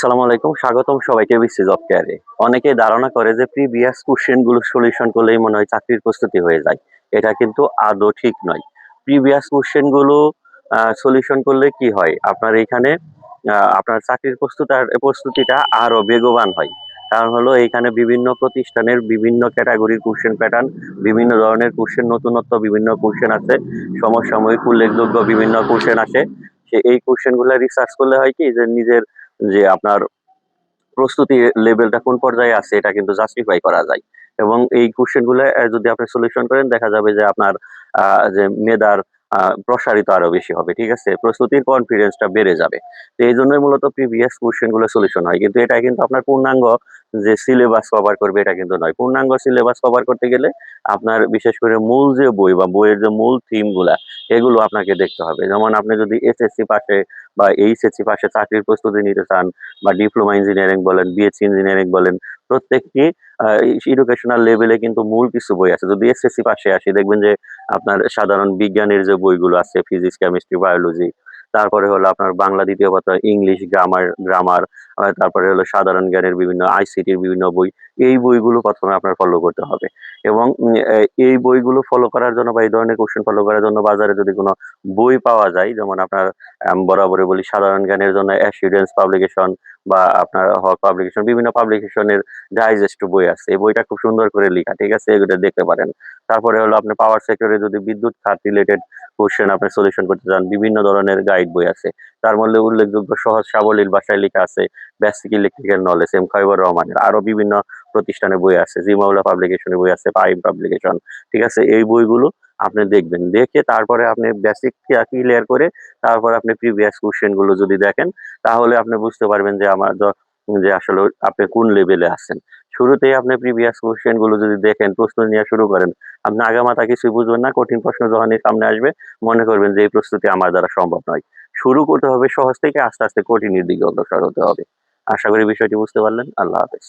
আসসালামু আলাইকুম, স্বাগতম সবাইকে বিসি জব কেয়ারে অনেকেই ধারণা করে যে প্রিভিয়াস কোশ্চেনগুলো সলিউশন করলেই মনে হয় চাকরির প্রস্তুতি হয়ে যায়। এটা কিন্তু আদৌ ঠিক নয়। প্রিভিয়াস কোশ্চেনগুলো সলিউশন করলে কি হয়? আপনার এখানে আপনার চাকরির প্রস্তুতার প্রস্তুতিটা আরও বেগবান হয়। কারণ হলো এখানে বিভিন্ন প্রতিষ্ঠানের বিভিন্ন ক্যাটাগরির কোশ্চেন প্যাটার্ন বিভিন্ন ধরনের কোশ্চেন নতুনত্ব, বিভিন্ন কোশ্চেন আছে, সমসাময়িক উল্লেখযোগ্য বিভিন্ন কোশ্চেন আছে সে, এই কোশ্চেনগুলো রিসার্চ করলে হয় কি? যে নিজের যে আপনার প্রস্তুতি লেভেলটা কোন পর্যায়ে আছে, এটা কিন্তু জাস্টিফাই করা যায়। এবং এই কোশ্চেনগুলো যদি আপনি সলিউশন করেন, দেখা যাবে যে আপনার যে মেধার প্রসারিত আরও বেশি হবে, ঠিক আছে? প্রস্তুতির কনফিডেন্সটা বেড়ে যাবে। তো এই জন্যই মূলত প্রিভিয়াস কোশ্চেনগুলো সলিউশন হয়। কিন্তু এটা কিন্তু আপনার পূর্ণাঙ্গ যে সিলেবাস কভার করবে, এটা কিন্তু নয়। পূর্ণাঙ্গ সিলেবাস কভার করতে গেলে আপনার বিশেষ করে মূল যে বই বা বইয়ের যে মূল থিমগুলা, এগুলো আপনাকে দেখতে হবে। যেমন আপনি যদি এসএসসি পাশে বা এইচএসসি পাশে চাকরির প্রস্তুতি নিতে চান বা ডিপ্লোমা ইঞ্জিনিয়ারিং বলেন বিএসসি ইঞ্জিনিয়ারিং বলেন প্রত্যেকটি এডুকেশনাল লেভেলে কিন্তু মূল কিছু বই আছে। যদি এসএসসি পাশে আসি, দেখবেন যে আপনার সাধারণ বিজ্ঞানের যে বইগুলো আছে ফিজিক্স কেমিস্ট্রি বায়োলজি তারপরে হলো আপনার বাংলা দ্বিতীয় কথা ইংলিশ গ্রামার গ্রামার তারপরে হলো সাধারণ জ্ঞানের বিভিন্ন আইসিটির বিভিন্ন বই, এই বইগুলো প্রথমে আপনার ফলো করতে হবে। এবং এই বইগুলো ফলো করার জন্য বা এই ধরনের কোশ্চেন ফলো করার জন্য বাজারে যদি কোনো বই পাওয়া যায়, যেমন আপনার বরাবরই বলি সাধারণ জ্ঞানের জন্য অ্যাসিডেন্স পাবলিকেশন বা আপনার হক পাবলিকেশন বিভিন্ন পাবলিকেশনের ডাইজেস্ট বই আছে। এই বইটা খুব সুন্দর করে লেখা, ঠিক আছে? এগুলো দেখতে পারেন। তারপরে হলো আপনি পাওয়ার সেক্টরে যদি বিদ্যুৎ খাত রিলেটেড কোশ্চেন আপনি সলিউশন করতে চান, বিভিন্ন ধরনের গাইড বই আছে। তার মধ্যে উল্লেখযোগ্য সহজ সাবলীল ভাষায় লেখা আছে basic electrical knowledge M Khaybar রহমানের আরও বিভিন্ন প্রতিষ্ঠানের বই আছে জিমাউলা পাবলিকেশনের বই আছে পাইম পাবলিকেশন ঠিক আছে? এই বইগুলো আপনি দেখবেন। দেখে তারপরে আপনি বেসিক ক্লিয়ার করে তারপর আপনি প্রিভিয়াস কোশ্চেনগুলো যদি দেখেন, তাহলে আপনি বুঝতে পারবেন যে আমার যে আসলে আপনি কোন লেভেলে আছেন। শুরুতেই আপনি প্রিভিয়াস কোশ্চেনগুলো যদি দেখেন প্রস্তুতি নেওয়া শুরু করেন, আপনি আগামাতা কিছুই বুঝবেন না, কঠিন প্রশ্ন যখনই সামনে আসবে, মনে করবেন যে এই প্রস্তুতি আমার দ্বারা সম্ভব নয়। শুরু করতে হবে সহজ থেকে, আস্তে আস্তে কঠিনের দিকে অগ্রসর হতে হবে। আশা করি বিষয়টি বুঝতে পারলেন। আল্লাহ হাফেজ।